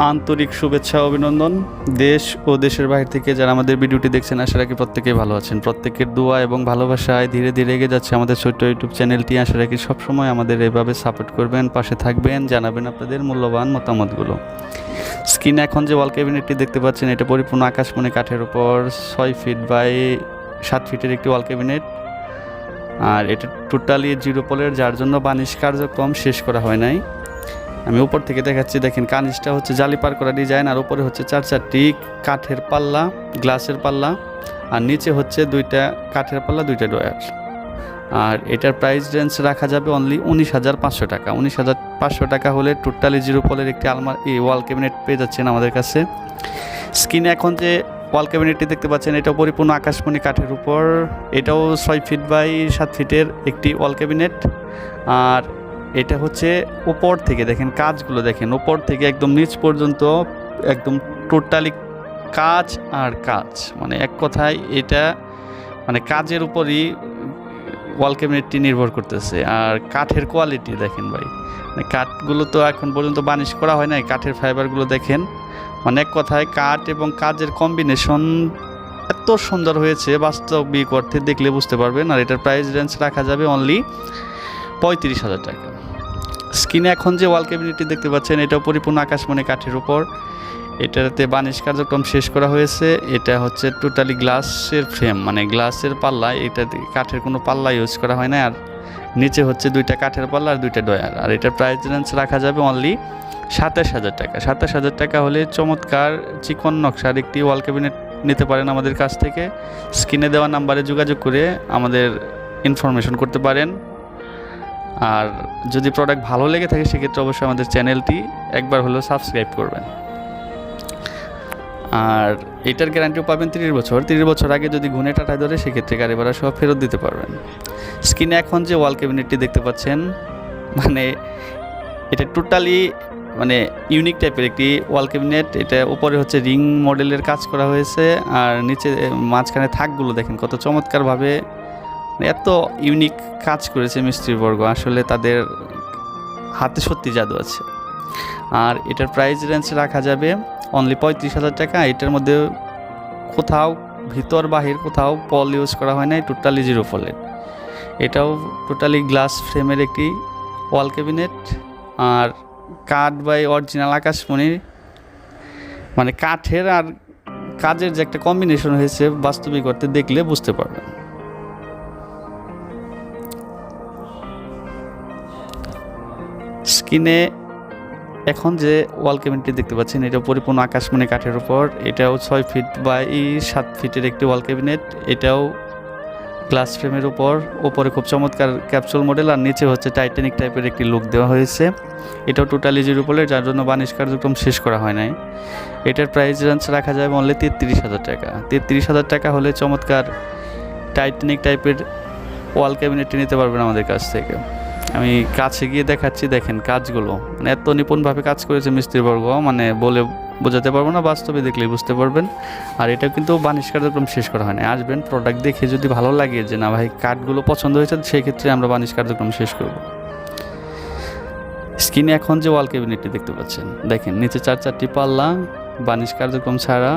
আন্তরিক শুভেচ্ছা, অভিনন্দন। দেশ ও দেশের বাইরে থেকে যারা আমাদের ভিডিওটি দেখছেন, আশা রাখি প্রত্যেকেই ভালো আছেন। প্রত্যেকের দোয়া এবং ভালোবাসায় ধীরে ধীরে এগিয়ে যাচ্ছে আমাদের ছোট্ট ইউটিউব চ্যানেলটি। আশা রাখি সবসময় আমাদের এভাবে সাপোর্ট করবেন, পাশে থাকবেন, জানাবেন আপনাদের মূল্যবান মতামতগুলো। স্ক্রিনে এখন যে ওয়াল ক্যাবিনেটটি দেখতে পাচ্ছেন, এটা পরিপূর্ণ আকাশমণি কাঠের উপর, ছয় ফিট বাই সাত ফিটের একটি ওয়াল ক্যাবিনেট আর এটা টোটালি জিরো পলের যার জন্য বানিশ কার্যক্রম শেষ করা হয় নাই। আমি উপর থেকে দেখাচ্ছি, দেখেন, কানিসটা হচ্ছে জালি পার করা ডিজাইন আর উপরে হচ্ছে চার চারটি কাঠের পাল্লা গ্লাসের পাল্লা, আর নিচে হচ্ছে দুইটা কাঠের পাল্লা, দুইটা ডয়ার আর এটার প্রাইস রেঞ্জ রাখা যাবে অনলি উনিশ হাজার পাঁচশো টাকা। উনিশ হাজার পাঁচশো টাকা হলে টোটালি জিরো পলের একটি আলমার এই ওয়াল ক্যাবিনেট পেয়ে যাচ্ছেন আমাদের কাছে। স্ক্রিনে এখন যে ওয়াল ক্যাবিনেটটি দেখতে পাচ্ছেন এটাও পরিপূর্ণ আকাশমণি কাঠের উপর। এটাও ছয় ফিট বাই সাত ফিটের একটি ওয়াল ক্যাবিনেট আর এটা হচ্ছে উপর থেকে দেখেন, কাজগুলো দেখেন, উপর থেকে একদম নিচ পর্যন্ত একদম টোটালি কাজ আর কাজ। মানে এক কথায় এটা মানে কাজের উপরই ওয়াল ক্যাবিনেটটি নির্ভর করতেছে। আর কাঠের কোয়ালিটি দেখেন ভাই মানে কাঠগুলো তো এখন পর্যন্ত বানিশ করা হয় নাই, কাঠের ফাইবারগুলো দেখেন। মানে এক কথায় কাঠ এবং কাজের কম্বিনেশন এত সুন্দর হয়েছে, বাস্তবিক অর্থে দেখলে বুঝতে পারবেন। আর এটার প্রাইস রেঞ্জ রাখা যাবে অনলি পঁয়ত্রিশ হাজার টাকা। স্ক্রিনে এখন যে ওয়াল ক্যাবিনেটটি দেখতে পাচ্ছেন, এটাও পরিপূর্ণ আকাশমণি কাঠের উপর। এটাতে বানিশ কার্যক্রম শেষ করা হয়েছে। এটা হচ্ছে টোটালি গ্লাসের ফ্রেম মানে গ্লাসের পাল্লা। এটা কাঠের কোনো পাল্লা ইউজ করা হয় না আর নিচে হচ্ছে দুইটা কাঠের পাল্লা আর দুইটা ডয়ার আর এটার প্রাইস রেঞ্জ রাখা যাবে অনলি সাতাশ হাজার টাকা। সাতাশ হাজার টাকা হলে চমৎকার চিকন নকশার একটি ওয়াল ক্যাবিনেট নিতে পারেন আমাদের কাছ থেকে। স্ক্রিনে দেওয়া নাম্বারে যোগাযোগ করে আমাদের ইনফরমেশন করতে পারেন। আর যদি প্রোডাক্ট ভালো লেগে থাকে, সেক্ষেত্রে অবশ্যই আমাদের চ্যানেলটি একবার হলেও সাবস্ক্রাইব করবেন। আর এটার গ্যারান্টিও পাবেন তিরিশ বছর। তিরিশ বছর আগে যদি ঘুনে টাটায় ধরে, সেক্ষেত্রে গাড়ি ভাড়া সব ফেরত দিতে পারবেন। স্ক্রিনে এখন যে ওয়াল ক্যাবিনেটটি দেখতে পাচ্ছেন মানে এটা টোটালি মানে ইউনিক টাইপের একটি ওয়াল ক্যাবিনেট এটা উপরে হচ্ছে রিং মডেলের কাজ করা হয়েছে, আর নিচে, মাঝখানে থাকগুলো দেখেন কত চমৎকারভাবে এত ইউনিক কাজ করেছে মিস্ত্রিবর্গ আসলে তাদের হাতে সত্যি জাদু আছে। আর এটার প্রাইস রেঞ্জ রাখা যাবে অনলি পঁয়ত্রিশ হাজার টাকা। এটার মধ্যে কোথাও ভিতর বাহির কোথাও পল ইউজ করা হয় নাই টোটালি জিরো ফলের এটাও টোটালি গ্লাস ফ্রেমের একটি ওয়াল ক্যাবিনেট আর কাঠ বাই অরিজিনাল আকাশমণি মানে কাঠের আর কাজের যে একটা কম্বিনেশন হয়েছে বাস্তবিক অর্থে দেখলে বুঝতে পারবেন। স্ক্রিনে এখন যে ওয়াল ক্যাবিনেটটি দেখতে পাচ্ছেন, এটা পরিপূর্ণ আকাশমণি কাঠের উপর। এটাও ছয় ফিট বাই সাত ফিটের একটি ওয়াল ক্যাবিনেট। এটাও গ্লাস ফ্রেমের উপর। ওপরে খুব চমৎকার ক্যাপসুল মডেল আর নিচে হচ্ছে টাইটানিক টাইপের একটি লুক দেওয়া হয়েছে। এটাও টোটালি জিরো পলের যার জন্য বানিশ কার্যক্রম শেষ করা হয় নাই। এটার প্রাইস রেঞ্জ রাখা যায় অনলি তেত্রিশ হাজার টাকা। তেত্রিশ হাজার টাকা হলে চমৎকার টাইটানিক টাইপের ওয়াল ক্যাবিনেটটি নিতে পারবেন আমাদের কাছ থেকে। আমি কাছে গিয়ে দেখাচ্ছি, দেখেন কাজগুলো। মানে এত নিপুণভাবে কাজ করেছে মিস্ত্রিবর্গ মানে বলে বোঝাতে পারব না, বাস্তবে দেখলেই বুঝতে পারবেন। আর এটা কিন্তু বানিশ কার্যক্রম শেষ করা হয় না আসবেন প্রোডাক্ট দেখে যদি ভালো লাগে যে, না ভাই, কাঠগুলো পছন্দ হয়েছে সেই ক্ষেত্রে আমরা বানিশ কার্যক্রম শেষ করব। স্ক্রিনে এখন যে ওয়াল ক্যাবিনেটটি দেখতে পাচ্ছেন, দেখেন নিচে চার চারটি পাল্লা, বানিশ কার্যক্রম ছাড়া।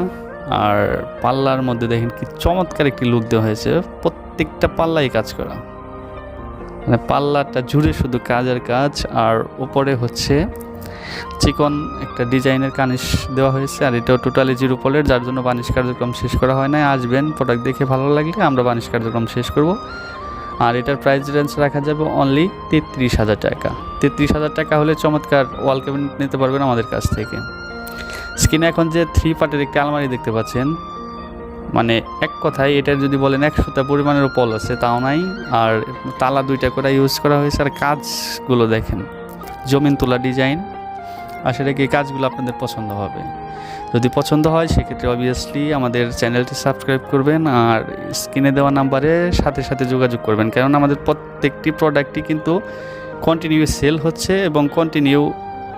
আর পাল্লার মধ্যে দেখেন কি চমৎকার একটি লুক দেওয়া হয়েছে। প্রত্যেকটা পাল্লাই কাজ করা। মানে পাল্লাটা জুড়ে শুধু কাজের কাজ, আর উপরে হচ্ছে চিকন একটা ডিজাইনের কানিশ দেওয়া হয়েছে, আর এটাও টোটালি জিরো পলের যার জন্য বানিশ কার্যক্রম শেষ করা হয় না আসবেন প্রোডাক্ট দেখে ভালো লাগলে আমরা বানিশ কার্যক্রম শেষ করব। আর এটার প্রাইস রেঞ্জ রাখা যাবে অনলি তেত্রিশ হাজার টাকা। তেত্রিশ হাজার টাকা হলে চমৎকার ওয়াল ক্যাবিনেট নিতে পারবেন আমাদের কাছ থেকে। স্ক্রিনে এখন যে থ্রি পার্টের একটি আলমারি দেখতে পাচ্ছেন মানে এক কথায় এটা যদি বলেন একশোটা পরিমাণের পল আছে, তাও নাই। আর তালা দুইটা করে ইউজ করা হয়েছে। আর কাজগুলো দেখেন, জমিন তোলা ডিজাইন আসলে কি কাজগুলো আপনাদের পছন্দ হবে? যদি পছন্দ হয়, সেক্ষেত্রে অবভিয়াসলি আমাদের চ্যানেলটি সাবস্ক্রাইব করবেন। আর স্ক্রিনে দেওয়া নাম্বারে সাথে সাথে যোগাযোগ করবেন। কারণ আমাদের প্রত্যেকটি প্রোডাক্টই কিন্তু কন্টিনিউ সেল হচ্ছে এবং কন্টিনিউ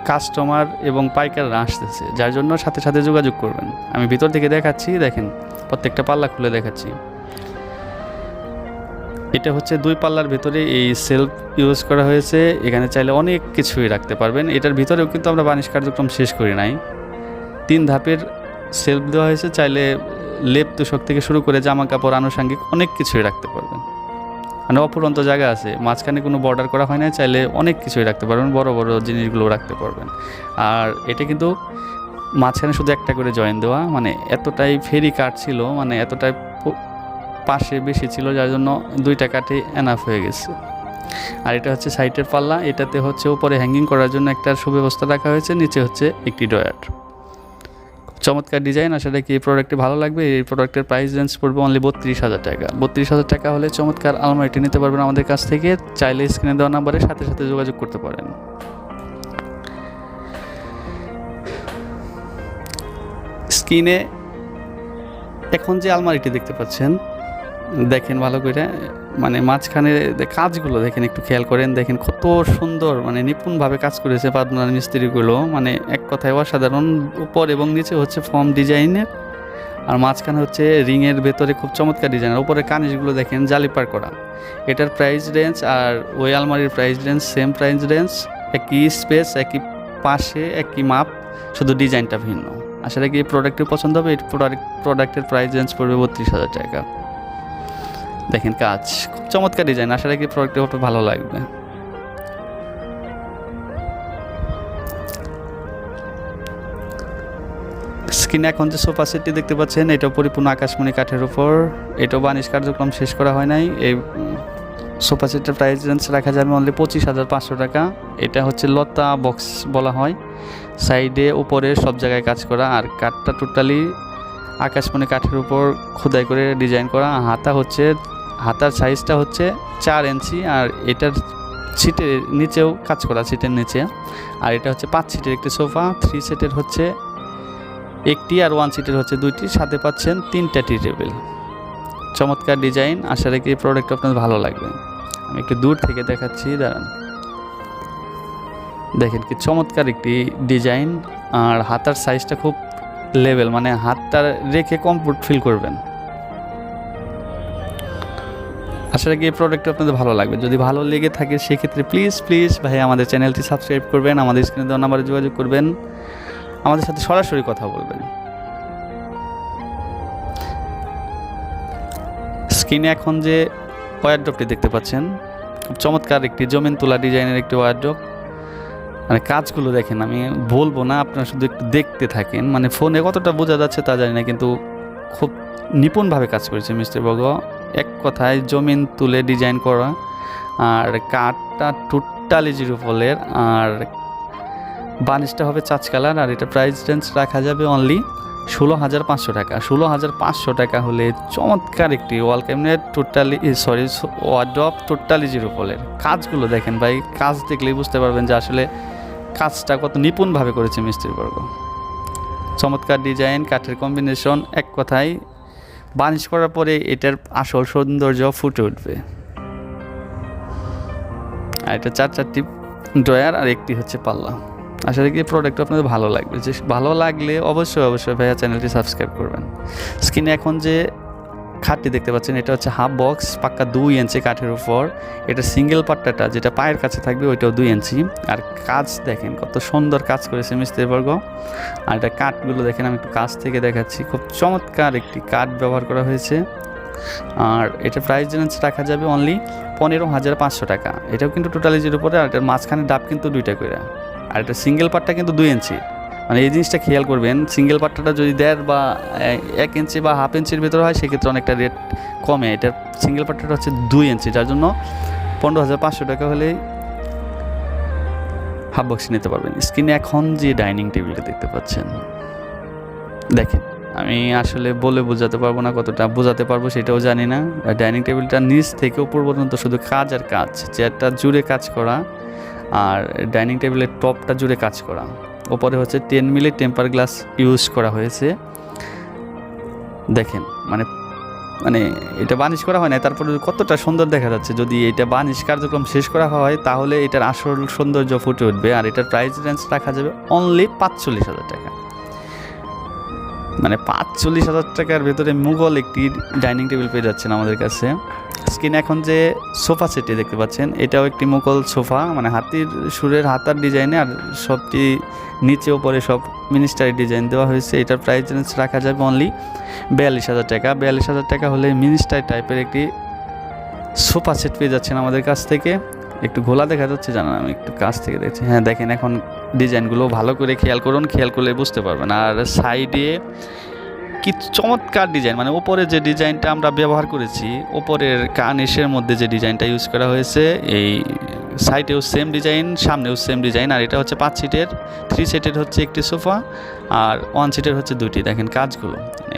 কাস্টমার এবং পাইকাররা আসতেছে, যার জন্য সাথে সাথে যোগাযোগ করবেন। আমি ভিতর থেকে দেখাচ্ছি, দেখেন, প্রত্যেকটা পাল্লা খুলে দেখাচ্ছি। এটা হচ্ছে দুই পাল্লার ভিতরে এই সেলফ ইউজ করা হয়েছে। এখানে চাইলে অনেক কিছুই রাখতে পারবেন। এটার ভিতরেও কিন্তু আমরা বানিশ কার্যক্রম শেষ করি নাই। তিন ধাপের সেলফ দেওয়া হয়েছে, চাইলে লেপ তোষক থেকে শুরু করে জামা কাপড়, আনুষঙ্গিক অনেক কিছুই রাখতে পারবেন। মানে অপুরন্ত জায়গা আছে। মাঝখানে কোনো বর্ডার করা হয় না চাইলে অনেক কিছুই রাখতে পারবেন, বড় বড় জিনিসগুলো রাখতে পারবেন। আর এটা কিন্তু মাঝখানে শুধু একটা করে জয়েন দেওয়া মানে এতটাই ফেরি কাট ছিল মানে এতটাই পাশে বেশি ছিল, যার জন্য দুইটা কাঠে এনাফ হয়ে গেছে। আর এটা হচ্ছে সাইটের পাল্লা, এটাতে হচ্ছে উপরে হ্যাঙ্গিং করার জন্য একটা সুব্যবস্থা রাখা হয়েছে, নিচে হচ্ছে একটি ডয়ার চমৎকার ডিজাইন আসলে কি এই প্রোডাক্টটি ভালো লাগবে। এই প্রোডাক্টের প্রাইস রেঞ্জ পড়বে অনলি বত্রিশ হাজার টাকা। বত্রিশ হাজার টাকা হলে চমৎকার আলমারিটি নিতে পারবেন আমাদের কাছ থেকে। চাইলে স্ক্রিনে দেওয়া নাম্বারের সাথে সাথে যোগাযোগ করতে পারেন। স্ক্রিনে এখন যে আলমারিটি দেখতে পাচ্ছেন দেখেন ভালো করে মানে মাঝখানে কাজগুলো দেখেন একটু খেয়াল করেন, দেখেন কত সুন্দর মানে নিপুণভাবে কাজ করেছে পাবনার মিস্ত্রিগুলো মানে এক কথায় অসাধারণ, উপর এবং নিচে হচ্ছে ফর্ম ডিজাইনের আর মাঝখানে হচ্ছে রিংয়ের ভেতরে খুব চমৎকার ডিজাইন আর উপরে কানিশগুলো দেখেন জালিপার করা। এটার প্রাইস রেঞ্জ আর ওই আলমারির price range same price range একই স্পেস একই পাশে, একই মাপ, শুধু ডিজাইনটা ভিন্ন। আসলে কি এই প্রোডাক্টের পছন্দ হবে, এই প্রোডাক্ট প্রোডাক্টের প্রাইস রেঞ্জ পড়বে বত্রিশ হাজার টাকা। দেখেন কাজ খুব চমৎকার ডিজাইন আশা রাখি প্রোডাক্টটি খুব ভালো লাগবে। স্ক্রিনে এখন যে সোফা সেটটি দেখতে পাচ্ছেন, এটা পরিপূর্ণ আকাশমণি কাঠের উপর। এটাও বানিশ কার্যক্রম শেষ করা হয় নাই। এই সোফা সেটের প্রাইস রেঞ্জ রাখা যাবে অনলি পঁচিশ হাজার পাঁচশো টাকা। এটা হচ্ছে লতা বক্স বলা হয়। সাইডে উপরে সব জায়গায় কাজ করা। আর কাঠটা টোটালি আকাশমণি কাঠের উপর খোদাই করে ডিজাইন করা। হাতা হচ্ছে হাতার সাইজটা হচ্ছে চার ইঞ্চি আর এটার সিটের নিচেও কাজ করা সিটের নিচে। আর এটা হচ্ছে পাঁচ সিটের একটি সোফা থ্রি সিটের হচ্ছে একটি আর ওয়ান সিটের হচ্ছে দুইটি। সাথে পাচ্ছেন তিনটা টি টেবিল চমৎকার ডিজাইন আশা রাখি এই প্রোডাক্ট আপনার ভালো লাগবে। আমি একটু দূর থেকে দেখাচ্ছি, দাঁড়ান। দেখেন কি চমৎকার একটি ডিজাইন আর হাতার সাইজটা খুব লেভেল মানে হাতটা রেখে কমফোর্ট ফিল করবেন। আশা রাখি এই প্রোডাক্টটা আপনাদের ভালো লাগবে। যদি ভালো লেগে থাকে, সেক্ষেত্রে প্লিজ প্লিজ ভাই আমাদের চ্যানেলটি সাবস্ক্রাইব করবেন, আমাদের স্ক্রিনে দেওয়া নাম্বারে যোগাযোগ করবেন, আমাদের সাথে সরাসরি কথা বলবেন। স্ক্রিনে এখন যে ওয়ারড্রপটি দেখতে পাচ্ছেন, খুব চমৎকার একটি জমিন তোলা ডিজাইনের একটি ওয়ারড্রপ মানে কাজগুলো দেখেন, আমি বলব না, আপনারা শুধু একটু দেখতে থাকেন। মানে ফোনে কতটা বোঝা যাচ্ছে তা জানি না, কিন্তু খুব নিপুণভাবে কাজ করেছে মিস্টার বগ। এক কথায় জমিন তুলে ডিজাইন করা, আর কাঠটা টোটালি জিরো ফলের, আর বানিশটা হবে চাচ কালার, আর এটা প্রাইস রেঞ্জ রাখা যাবে অনলি ষোলো হাজার পাঁচশো টাকা। ষোলো হাজার পাঁচশো টাকা হলে চমৎকার একটি wall cabinet totally sorry wardrobe totally zero ফলের। কাজগুলো দেখেন ভাই, কাজ দেখলেই বুঝতে পারবেন যে আসলে কাজটা কত নিপুণভাবে করেছে মিস্ত্রি বর্গ চমৎকার ডিজাইন কাঠের কম্বিনেশন এক কথায় বানিশ করার পরে এটার আসল সৌন্দর্য ফুটে উঠবে। আর এটা চার চারটি ড্রয়ার আর একটি হচ্ছে পাল্লা। আশা রাখি প্রোডাক্ট আপনাদের ভালো লাগবে। যে ভালো লাগলে অবশ্যই অবশ্যই ভাইয়া চ্যানেলটি সাবস্ক্রাইব করবেন। স্ক্রিনে এখন যে খাটটি দেখতে পাচ্ছেন, এটা হচ্ছে হাফ বক্স পাক্কা দুই ইঞ্চি কাঠের উপর। এটা সিঙ্গেল পাট্টাটা, যেটা পায়ের কাছে থাকবে, ওইটাও দুই ইঞ্চি আর কাজ দেখেন, কত সুন্দর কাজ করেছে মিস্ত্রি বর্গ। আর এটা কাঠগুলো দেখেন, আমি একটু কাছ থেকে দেখাচ্ছি। খুব চমৎকার একটি কাঠ ব্যবহার করা হয়েছে। আর এটা প্রাইস রেঞ্জ রাখা যাবে অনলি পনেরো হাজার পাঁচশো টাকা। এটাও কিন্তু টোটালি জিরো পরে আর এটার মাঝখানে ডাব কিন্তু দুইটা করে আর এটা সিঙ্গেল পার্টটা কিন্তু দুই ইঞ্চি মানে এই জিনিসটা খেয়াল করবেন সিঙ্গেল পাট্টাটা যদি দেড় বা এক ইঞ্চি বা হাফ ইঞ্চির ভেতরে হয়, সেক্ষেত্রে অনেকটা রেট কমে। এটার সিঙ্গেল পাট্টাটা হচ্ছে দুই ইঞ্চি, যার জন্য পনেরো হাজার পাঁচশো টাকা হলেই হাফ বক্সি নিতে পারবেন। স্ক্রিনে এখন যে ডাইনিং টেবিলটা দেখতে পাচ্ছেন, দেখেন, আমি আসলে বলে বোঝাতে পারব না কতটা বোঝাতে পারব, সেটাও জানি না। ডাইনিং টেবিলটা নিচ থেকে উপর পর্যন্ত শুধু কাজ আর কাজ চেয়ারটা জুড়ে কাজ করা, আর ডাইনিং টেবিলের টপটা জুড়ে কাজ করা। ওপরে হচ্ছে ten milli temper glass use করা হয়েছে। দেখেন মানে মানে এটা বানিশ করা হয় না তারপরে কতটা সুন্দর দেখা যাচ্ছে। যদি এটা বানিশ কার্যক্রম শেষ করা হয়, তাহলে এটার আসল সৌন্দর্য ফুটে উঠবে, আর এটার প্রাইস রেঞ্জ রাখা যাবে অনলি পাঁচচল্লিশ হাজার টাকা। মানে পাঁচচল্লিশ হাজার টাকার ভেতরে মুঘল একটি ডাইনিং টেবিল পেয়ে যাচ্ছেন আমাদের কাছে। স্ক্রিনে এখন যে সোফা সেটটি দেখতে পাচ্ছেন, এটাও একটি মুঘল সোফা মানে হাতির সুরের হাতার ডিজাইনে আর সবটি নিচে ওপরে সব মিনিস্টারি ডিজাইন দেওয়া হয়েছে। এটার প্রাইস রাখা যাবে অনলি বিয়াল্লিশ হাজার টাকা। বিয়াল্লিশ হাজার টাকা হলে মিনিস্টার টাইপের একটি সোফা সেট পেয়ে যাচ্ছেন আমাদের কাছ থেকে। একটু ঘোলা দেখা যাচ্ছে জানান আমি একটু কাছ থেকে দেখছি। হ্যাঁ দেখেন এখন ডিজাইনগুলো ভালো করে খেয়াল করুন, খেয়াল করলে বুঝতে পারবেন। আর সাইডে কি চমৎকার ডিজাইন মানে ওপরে যে ডিজাইনটা আমরা ব্যবহার করেছি ওপরের কানিসের মধ্যে যে ডিজাইনটা ইউজ করা হয়েছে, এই সাইডেও সেম ডিজাইন সামনেও সেম ডিজাইন আর এটা হচ্ছে পাঁচ সিটের থ্রি সিটের হচ্ছে একটি সোফা, আর ওয়ান সিটের হচ্ছে দুটি দেখেন কাজগুলো মানে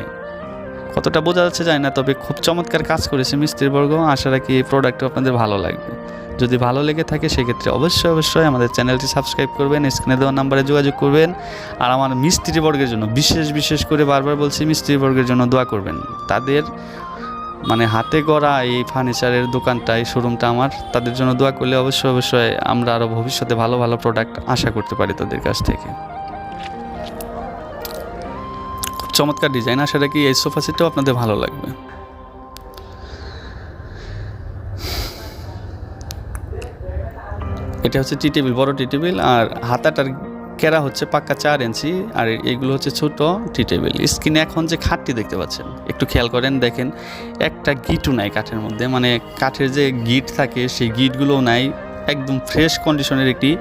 কতটা বোঝা যাচ্ছে যায় না, তবে খুব চমৎকার কাজ করেছে মিস্ত্রিবর্গ। আশা রাখি এই প্রোডাক্টটা আপনাদের ভালো লাগবে। যদি ভালো লেগে থাকে, সেক্ষেত্রে অবশ্যই অবশ্যই আমাদের চ্যানেলটি সাবস্ক্রাইব করবেন, স্ক্রিনে দেওয়া নাম্বারে যোগাযোগ করবেন আর আমার মিস্ত্রি বর্গের জন্য, বিশেষ বিশেষ করে বারবার বলছি মিস্ত্রি বর্গের জন্য দোয়া করবেন। তাদের মানে হাতে গড়া এই ফার্নিচারের দোকানটা, এই শোরুমটা আমার, তাদের জন্য দোয়া করলে অবশ্যই অবশ্যই আমরা আরও ভবিষ্যতে ভালো ভালো প্রোডাক্ট আশা করতে পারি তাদের কাছ থেকে। চমৎকার ডিজাইন আশা রাখি এই সোফা সেটটাও আপনাদের ভালো লাগবে। এটা হচ্ছে টি টেবিল বড় টি টেবিল আর হাতাটার কেরা হচ্ছে পাক্কা চার ইঞ্চি, আর এইগুলো হচ্ছে ছোট টি টেবিল স্ক্রিনে এখন যে খাটটি দেখতে পাচ্ছেন, একটু খেয়াল করেন, দেখেন একটা গিটও নাই কাঠের মধ্যে মানে কাঠের যে গিট থাকে, সেই গিটগুলোও নাই, একদম ফ্রেশ কন্ডিশনের একটি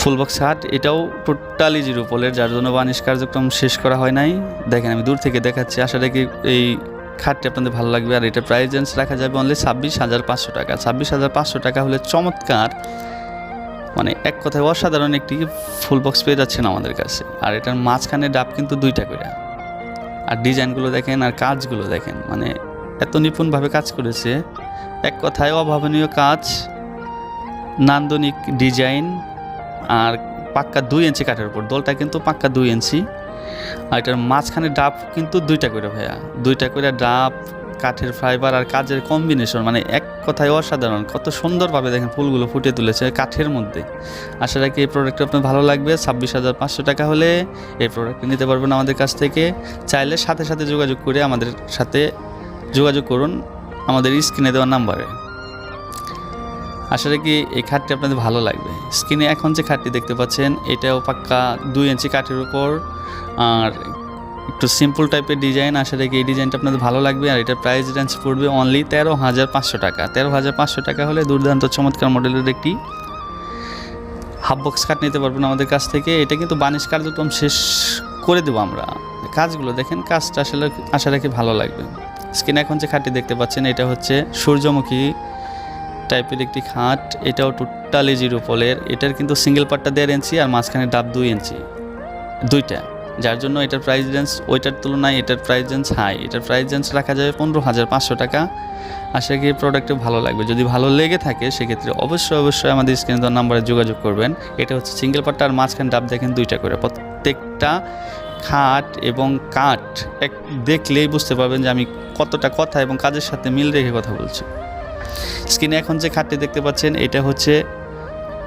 ফুল বক্স হাট এটাও টোটালি জিরো পোলের, যার জন্য বানিশ কার্যক্রম শেষ করা হয় নাই। দেখেন, আমি দূর থেকে দেখাচ্ছি, আশা রাখি এই খাটটি আপনাদের ভালো লাগবে, আর এটা রেঞ্জ রাখা যাবে অনলি ছাব্বিশ হাজার পাঁচশো টাকা। ছাব্বিশ হাজার পাঁচশো টাকা হলে চমৎকার মানে এক কথায় অসাধারণ একটি ফুল বক্স পেয়ে যাচ্ছেন আমাদের কাছে। আর এটার মাঝখানে ডাব কিন্তু দুইটা করে। আর ডিজাইনগুলো দেখেন আর কাজগুলো দেখেন মানে এত নিপুণভাবে কাজ করেছে। এক কথায় অভাবনীয় কাজ, নান্দনিক ডিজাইন, আর পাক্কা দুই ইঞ্চি কাঠের উপর। দলটা কিন্তু পাক্কা দুই ইঞ্চি। আর এটার মাঝখানে ডাব কিন্তু দুইটা করে ভাইয়া। দুইটা করে ডাব, কাঠের ফাইবার আর কাজের কম্বিনেশন মানে এক কথায় অসাধারণ। কত সুন্দরভাবে দেখেন ফুলগুলো ফুটিয়ে তুলেছে কাঠের মধ্যে। আশা রাখি এই প্রোডাক্টটা আপনার ভালো লাগবে। ছাব্বিশ হাজার পাঁচশো টাকা হলে এই প্রোডাক্টটি নিতে পারবেন আমাদের কাছ থেকে। চাইলে সাথে সাথে যোগাযোগ করে আমাদের সাথে যোগাযোগ করুন আমাদের স্ক্রিনে দেওয়ার নাম্বারে। আশা রাখি এই খাটটি আপনাদের ভালো লাগবে। স্ক্রিনে এখন যে খাটটি দেখতে পাচ্ছেন, এটাও পাক্কা দুই ইঞ্চি কাঠের উপর। আর একটু সিম্পল টাইপের ডিজাইন আশা রাখি এই ডিজাইনটা আপনাদের ভালো লাগবে। আর এটার প্রাইস রেঞ্জ পড়বে অনলি তেরো হাজার পাঁচশো টাকা। তেরো হাজার পাঁচশো টাকা হলে দুর্দান্ত চমৎকার মডেলের একটি হাফ বক্স কাট নিতে পারবেন আমাদের কাছ থেকে। এটা কিন্তু বানিশ কার্যক্রম শেষ করে দেবো আমরা। কাজগুলো দেখেন, কাজটা আসলে আশা রাখি ভালো লাগবে। স্ক্রিনে এখন যে খাটটি দেখতে পাচ্ছেন, এটা হচ্ছে সূর্যমুখী টাইপের একটি খাট। এটাও টোটালি জিরো পলের এটার কিন্তু সিঙ্গেল পার্টটা দেড় ইঞ্চি আর মাঝখানে ডাব দুই ইঞ্চি দুইটা। যার জন্য এটার প্রাইস রেঞ্জ ওইটার তুলনায় এটার প্রাইস রেঞ্জ হাই এটার প্রাইস রেঞ্জ রাখা যাবে পনেরো হাজার পাঁচশো টাকা। আশা করি প্রোডাক্টে ভালো লাগবে। যদি ভালো লেগে থাকে, সেক্ষেত্রে অবশ্যই অবশ্যই আমাদের স্ক্রিনে দেওয়ার নাম্বারে যোগাযোগ করবেন। এটা হচ্ছে সিঙ্গেল পার্টটা আর মাঝখানে ডাব দেখেন দুইটা করে। প্রত্যেকটা খাট এবং কাঠ এক দেখলেই বুঝতে পারবেন যে আমি কতটা কথা এবং কাজের সাথে মিল রেখে কথা বলছি। স্ক্রিনে এখন যে খাটটি দেখতে পাচ্ছেন, এটা হচ্ছে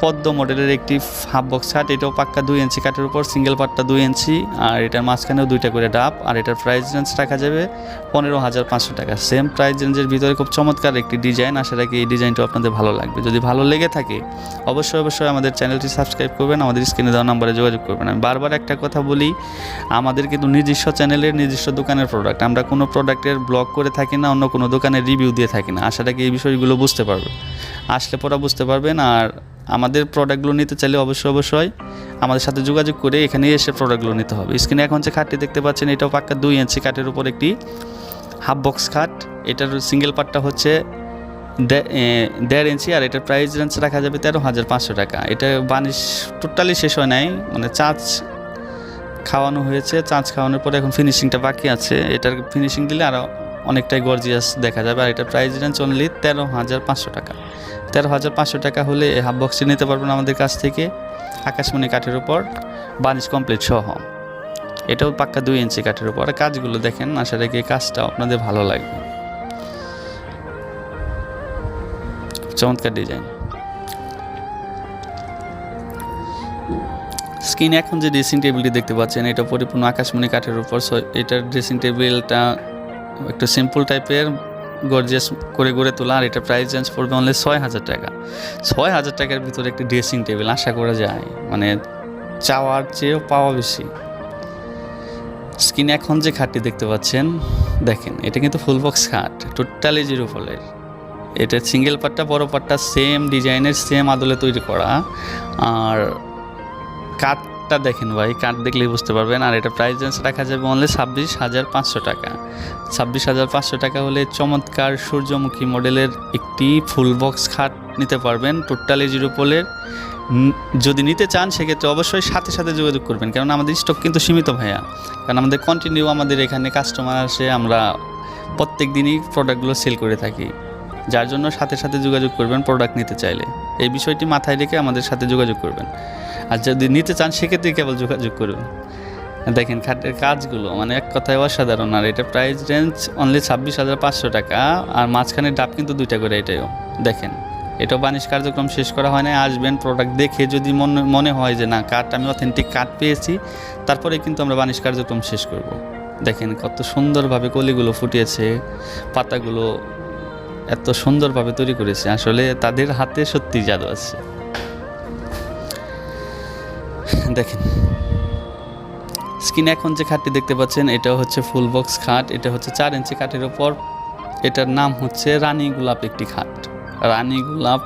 পদ্ম মডেলের একটি হাফ বক্স খাট এটাও পাক্কা দুই ইঞ্চি কাঠের উপর সিঙ্গেল পার্টটা দুই ইঞ্চি আর এটার মাঝখানেও দুইটা করে ডাব, আর এটার প্রাইস রেঞ্জ রাখা যাবে পনেরো হাজার পাঁচশো টাকা। সেম প্রাইস রেঞ্জের ভিতরে খুব চমৎকার একটি ডিজাইন আশা রাখি এই ডিজাইনটাও আপনাদের ভালো লাগবে। যদি ভালো লেগে থাকে, অবশ্যই অবশ্যই আমাদের চ্যানেলটি সাবস্ক্রাইব করবেন, আমাদের স্ক্রিনে দেওয়া নাম্বারে যোগাযোগ করবেন। আমি বারবার একটা কথা বলি, আমাদের কিন্তু নিজস্ব চ্যানেলের নিজস্ব দোকানের প্রোডাক্ট আমরা কোনো প্রোডাক্টের ব্লগ করে থাকি না, অন্য কোনো দোকানের রিভিউ দিয়ে থাকি না। আশা রাখি এই বিষয়গুলো বুঝতে পারবে। আসলে পরা বুঝতে পারবেন, আর আমাদের প্রোডাক্টগুলো নিতে চাইলে অবশ্যই অবশ্যই আমাদের সাথে যোগাযোগ করে এখানে এসে প্রোডাক্টগুলো নিতে হবে। স্ক্রিনে এখন যে খাটটি দেখতে পাচ্ছেন, এটাও পাক্কা দুই ইঞ্চি কাঠের উপর একটি হাফ বক্স খাট। এটার সিঙ্গেল পার্টটা হচ্ছে দেড় ইঞ্চি আর এটার প্রাইস রেঞ্জ রাখা যাবে তেরো হাজার পাঁচশো টাকা। এটা বানিশ টোটালি শেষ হয় নাই মানে চাঁচ খাওয়ানো হয়েছে। চাঁচ খাওয়ানোর পরে এখন ফিনিশিংটা বাকি আছে। এটার ফিনিশিং দিলে আরও অনেকটাই গর্জিয়াস দেখা যাবে। আর এটার প্রাইস রেঞ্জ অনলি তেরো হাজার পাঁচশো টাকা। তেরো হাজার পাঁচশো টাকা হলে এই হাফ বক্সটি নিতে পারবেন আমাদের কাছ থেকে। আকাশমণি কাঠের উপর বানিশ কমপ্লিট সহ। এটাও পাক্কা দুই ইঞ্চি কাঠের উপর। কাজগুলো দেখেন, আশা রাখি কাজটা আপনাদের ভালো লাগবে। চমৎকার ডিজাইন। স্ক্রিনে এখন যে ড্রেসিং টেবিলটি দেখতে পাচ্ছেন, এটা পরিপূর্ণ আকাশমণি কাঠের উপর। এটার ড্রেসিং টেবিলটা একটু সিম্পল টাইপের গর্জিয়াস করে গড়ে তোলা, আর এটা প্রাইস রেঞ্জ পড়বে অনলি ছয় হাজার টাকা। ছয় হাজার টাকার ভিতরে একটি ড্রেসিং টেবিল আশা করা যায় মানে চাওয়ার চেয়েও পাওয়া বেশি। স্ক্রিনে এখন যে খাটটি দেখতে পাচ্ছেন, দেখেন, এটা কিন্তু ফুল বক্স খাট টোটালি জিরো ফলের এটা সিঙ্গেল পাটটা বড় পার্টটা সেম ডিজাইনের সেম আদলে তৈরি করা। আর কাঠটা দেখেন ভাই কাঠ দেখলেই বুঝতে পারবেন। আর এটা প্রাইস রেঞ্জ রাখা যাবে অনলি ছাব্বিশ হাজার পাঁচশো টাকা। ছাব্বিশ হাজার পাঁচশো টাকা হলে চমৎকার সূর্যমুখী মডেলের একটি ফুল বক্স খাট নিতে পারবেন। টোটালি জিরো পোলের যদি নিতে চান, সেক্ষেত্রে অবশ্যই সাথে সাথে যোগাযোগ করবেন। কারণ আমাদের স্টক কিন্তু সীমিত ভাইয়া। কারণ আমাদের কন্টিনিউ আমাদের এখানে কাস্টমার আসে, আমরা প্রত্যেক দিনই প্রোডাক্টগুলো সেল করে থাকি। যার জন্য সাথে সাথে যোগাযোগ করবেন প্রোডাক্ট নিতে চাইলে। এই বিষয়টি মাথায় রেখে আমাদের সাথে যোগাযোগ করবেন। আর যদি নিতে চান, সেক্ষেত্রে কেবল যোগাযোগ করবেন দেখেন খাটের কাজগুলো মানে এক কথায় অসাধারণ। আর এটা প্রাইস রেঞ্জ অনলি ছাব্বিশ হাজার পাঁচশো টাকা। আর মাঝখানে ডাব কিন্তু দুইটা করে এটাও দেখেন, এটাও বানিশ কার্যক্রম শেষ করা হয় না আসবেন প্রোডাক্ট দেখে যদি মনে মনে হয় যে, না, কাঠ আমি অথেন্টিক কাঠ পেয়েছি, তারপরে কিন্তু আমরা বানিশ কার্যক্রম শেষ করব। দেখেন, কত সুন্দরভাবে কলিগুলো ফুটিয়েছে, পাতাগুলো এত সুন্দরভাবে তৈরি করেছে। আসলে তাদের হাতে সত্যি জাদু আছে। দেখেন। স্ক্রিনে এখন যে খাটটি দেখতে পাচ্ছেন এটা হচ্ছে ফুল বক্স খাট, এটা হচ্ছে চার ইঞ্চি কাঠের ওপর এটার নাম হচ্ছে রানী গোলাপ একটি খাট। রানী গোলাপ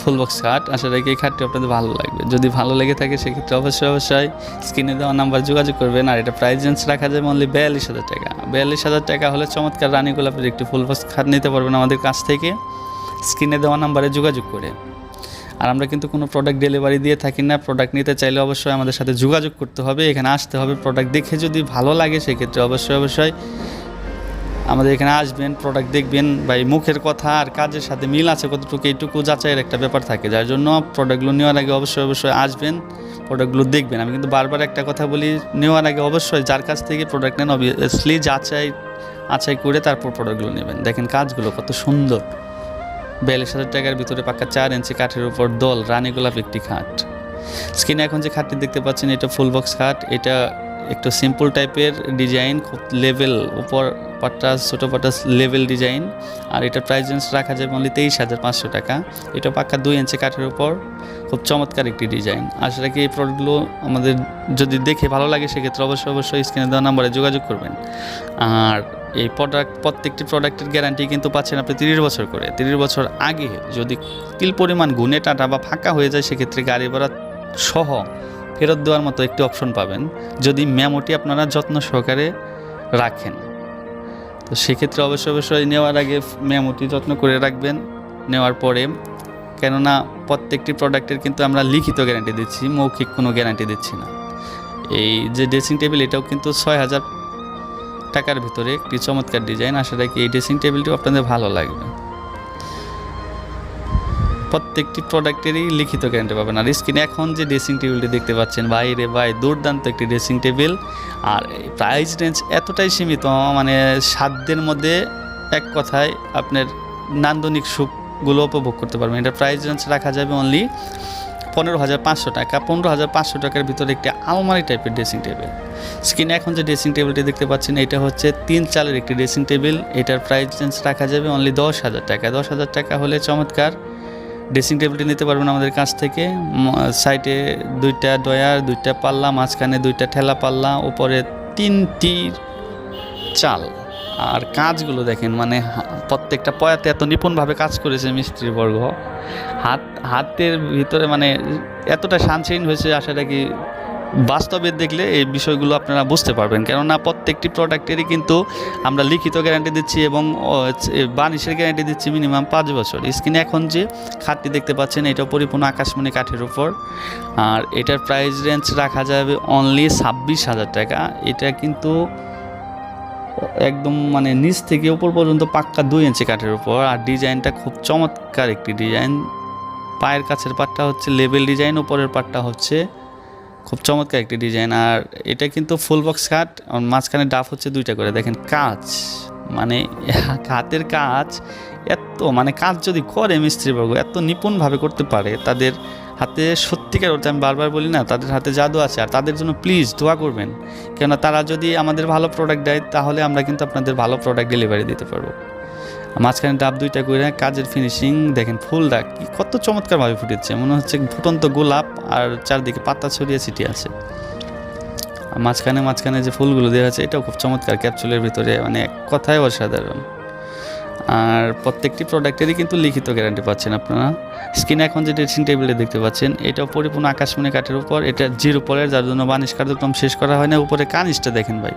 ফুল বক্স খাট। আশা রাখি এই খাটটি আপনাদের ভালো লাগবে। যদি ভালো লেগে থাকে, সেক্ষেত্রে অবশ্যই অবশ্যই স্ক্রিনে দেওয়া নাম্বার যোগাযোগ করবেন। আর এটা প্রাইস রেঞ্জ রাখা যাবে অনলি বিয়াল্লিশ হাজার টাকা। বিয়াল্লিশ হাজার টাকা হলে চমৎকার রানী গোলাপের একটি ফুল বক্স খাট নিতে পারবেন আমাদের কাছ থেকে। স্ক্রিনে দেওয়া নাম্বারে যোগাযোগ করে। আর আমরা কিন্তু কোনো প্রোডাক্ট ডেলিভারি দিয়ে থাকি না। প্রোডাক্ট নিতে চাইলে অবশ্যই আমাদের সাথে যোগাযোগ করতে হবে। এখানে আসতে হবে। প্রোডাক্ট দেখে যদি ভালো লাগে, সেক্ষেত্রে অবশ্যই অবশ্যই আমাদের এখানে আসবেন প্রোডাক্ট দেখবেন। বা মুখের কথা আর কাজের সাথে মিল আছে কতটুকু, এইটুকু যাচাইয়ের একটা ব্যাপার থাকে। যার জন্য প্রোডাক্টগুলো নেওয়ার আগে অবশ্যই অবশ্যই আসবেন প্রোডাক্টগুলো দেখবেন। আমি কিন্তু বারবার একটা কথা বলি, নেওয়ার আগে অবশ্যই যার কাছ থেকে প্রোডাক্ট নেন অবভিয়াসলি যাচাই, আচাই করে তারপর প্রোডাক্টগুলো নেবেন। দেখেন কাজগুলো কত সুন্দর। বিয়াল্লিশ হাজার টাকার ভিতরে পাক্কা চার ইঞ্চি কাঠের উপর দল রানী গোলাপ একটি খাট। স্ক্রিনে এখন যে খাটটি দেখতে পাচ্ছেন, এটা ফুল বক্স খাট। এটা একটু সিম্পল টাইপের ডিজাইন খুব লেভেল উপর পাট্টা ছোটো পাট্টা লেভেল ডিজাইন আর এটা প্রাইস রেঞ্জ রাখা যায় অনলি তেইশ হাজার পাঁচশো টাকা। এটা পাক্কা দুই ইঞ্চি কাঠের উপর, খুব চমৎকার একটি ডিজাইন আশা রাখি এই প্রোডাক্টগুলো আমাদের যদি দেখে ভালো লাগে, সেক্ষেত্রে অবশ্যই অবশ্যই স্ক্রিনে দেওয়া নাম্বারে যোগাযোগ করবেন। আর এই প্রোডাক্ট প্রত্যেকটি প্রোডাক্টের গ্যারান্টি কিন্তু পাচ্ছেন আপনি তিরিশ বছর করে। তিরিশ বছর আগে যদি তিল পরিমাণ গুণে টাটা বা ফাঁকা হয়ে যায়, সেক্ষেত্রে গাড়ি ভাড়া সহ ফেরত দেওয়ার মতো একটি অপশন পাবেন। যদি মেমোটি আপনারা যত্ন সহকারে রাখেন। তো সেক্ষেত্রে অবশ্যই অবশ্যই নেওয়ার আগে মেমোটি যত্ন করে রাখবেন। নেওয়ার পরে, কেননা প্রত্যেকটি প্রোডাক্টের কিন্তু আমরা লিখিত গ্যারান্টি দিচ্ছি, মৌখিক কোনো গ্যারান্টি দিচ্ছি না। এই যে ড্রেসিং টেবিল এটাও কিন্তু ছয় হাজার টাকার ভিতরে একটি চমৎকার ডিজাইন, আশা রাখি এই ড্রেসিং টেবিলটিও আপনাদের ভালো লাগবে। প্রত্যেকটি প্রোডাক্টেরই লিখিত গ্যারান্টি পাবেন। আর স্ক্রিনে এখন যে ড্রেসিং টেবিলটি দেখতে পাচ্ছেন বাইরে বাই দুর্দান্ত একটি ড্রেসিং টেবিল। আর প্রাইস রেঞ্জ এতটাই সীমিত মানে সাধ্যের মধ্যে এক কথায় আপনার নান্দনিক সুখগুলো উপভোগ করতে পারবেন। এটা প্রাইস রেঞ্জ রাখা যাবে অনলি পনেরো হাজার পাঁচশো টাকা। পনেরো হাজার পাঁচশো টাকার ভিতরে একটি আলমারি টাইপের ড্রেসিং টেবিল স্ক্রিনে এখন যে ড্রেসিং টেবিলটি দেখতে পাচ্ছেন, এটা হচ্ছে তিন চালের একটি ড্রেসিং টেবিল এটার প্রাইস রেঞ্জ রাখা যাবে অনলি দশ হাজার টাকা। দশ হাজার টাকা হলে চমৎকার। ড্রেসিং টেবিলটি নিতে পারবেন আমাদের কাছ থেকে। সাইডে দুইটা ডয়ার দুইটা পাল্লা, মাঝখানে দুইটা ঠেলা পাল্লা, উপরে তিনটি চাল। আর কাজগুলো দেখেন মানে প্রত্যেকটা পয়াতে এত নিপুণভাবে কাজ করেছে মিস্ত্রি বর্গ। হাত, হাতের ভিতরে মানে এতটা শানসীন হয়েছে আশাটা রাখি বাস্তবে দেখলে এই বিষয়গুলো আপনারা বুঝতে পারবেন। কেননা প্রত্যেকটি প্রোডাক্টেরই কিন্তু আমরা লিখিত গ্যারান্টি দিচ্ছি এবং বানিশের গ্যারান্টি দিচ্ছি মিনিমাম পাঁচ বছর। স্ক্রিনে এখন যে খাটটি দেখতে পাচ্ছেন, এটা পরিপূর্ণ আকাশমণি কাঠের উপর। আর এটার প্রাইস রেঞ্জ রাখা যাবে অনলি ছাব্বিশ হাজার টাকা। এটা কিন্তু একদম মানে নিচ থেকে উপর পর্যন্ত পাক্কা দুই ইঞ্চি কাঠের উপর। আর ডিজাইনটা খুব চমৎকার একটি ডিজাইন। পায়ের কাছের পাটটা হচ্ছে লেবেল ডিজাইন, উপরের পাটটা হচ্ছে খুব চমৎকার একটি ডিজাইন। আর এটা কিন্তু ফুল বক্স কাট মাঝখানে ডাফ হচ্ছে দুইটা করে। দেখেন কাজ মানে হাতের কাজ এত মানে কাজ যদি করে মিস্ত্রিবর্গ, এত নিপুণভাবে করতে পারে, তাদের হাতে সত্যিকার অর্থে আমি বারবার বলি না, তাদের হাতে জাদু আছে, আর তাদের জন্য প্লিজ দোয়া করবেন। কেননা তারা যদি আমাদের ভালো প্রোডাক্ট দেয়, তাহলে আমরা কিন্তু আপনাদের ভালো প্রোডাক্ট ডেলিভারি দিতে পারব। মাঝখানে ডাব দুইটা করে কাজের ফিনিশিং দেখেন ফুলটা কি কত চমৎকারভাবে ফুটেছে। মনে হচ্ছে ফুটন্ত গোলাপ আর চারদিকে পাতা ছড়িয়ে ছিটিয়ে আছে। মাঝখানে মাঝখানে যে ফুলগুলো দেওয়া আছে, এটাও খুব চমৎকার ক্যাপসুলের ভিতরে মানে এক কথায় অসাধারণ। আর প্রত্যেকটি প্রোডাক্টেরই কিন্তু লিখিত গ্যারান্টি পাচ্ছেন আপনারা। স্ক্রিনে এখন যে ড্রেসিং টেবিলে দেখতে পাচ্ছেন, এটাও পরিপূর্ণ আকাশমণি কাঠের উপর, এটা জিরো পলের, যার জন্য বানিশ কার্যক্রম শেষ করা হয় না। উপরে কানিসটা দেখেন ভাই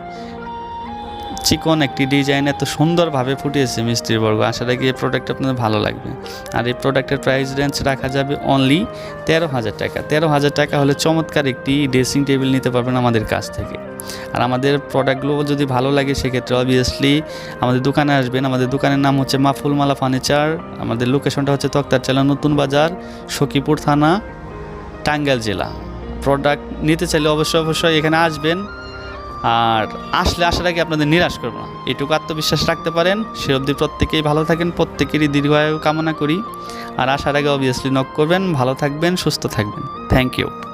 চিকন একটি ডিজাইন এত সুন্দরভাবে ফুটিয়েছে মিস্ত্রির বর্গ। আশা রাখি এই প্রোডাক্ট আপনাদের ভালো লাগবে। আর এই প্রোডাক্টের প্রাইস রেঞ্জ রাখা যাবে অনলি তেরো হাজার টাকা। তেরো হাজার টাকা হলে চমৎকার একটি ড্রেসিং টেবিল নিতে পারবেন আমাদের কাছ থেকে। আর আমাদের প্রোডাক্টগুলো যদি ভালো লাগে, সেক্ষেত্রে অবভিয়াসলি আমাদের দোকানে আসবেন। আমাদের দোকানের নাম হচ্ছে মাফুলমালা ফার্নিচার আমাদের লোকেশনটা হচ্ছে তক্তার চালা নতুন বাজার, সখীপুর থানা, টাঙ্গাইল জেলা। প্রোডাক্ট নিতে চাইলে অবশ্যই অবশ্যই এখানে আসবেন। আর আসলে আসার আগে আপনাদের নিরাশ করব না। এটুকু আত্মবিশ্বাস রাখতে পারেন। সে অবধি প্রত্যেকেই ভালো থাকেন, প্রত্যেকেরই দীর্ঘায়ু কামনা করি। আর আসার আগে অবভিয়াসলি নক করবেন, ভালো থাকবেন, সুস্থ থাকবেন। Thank you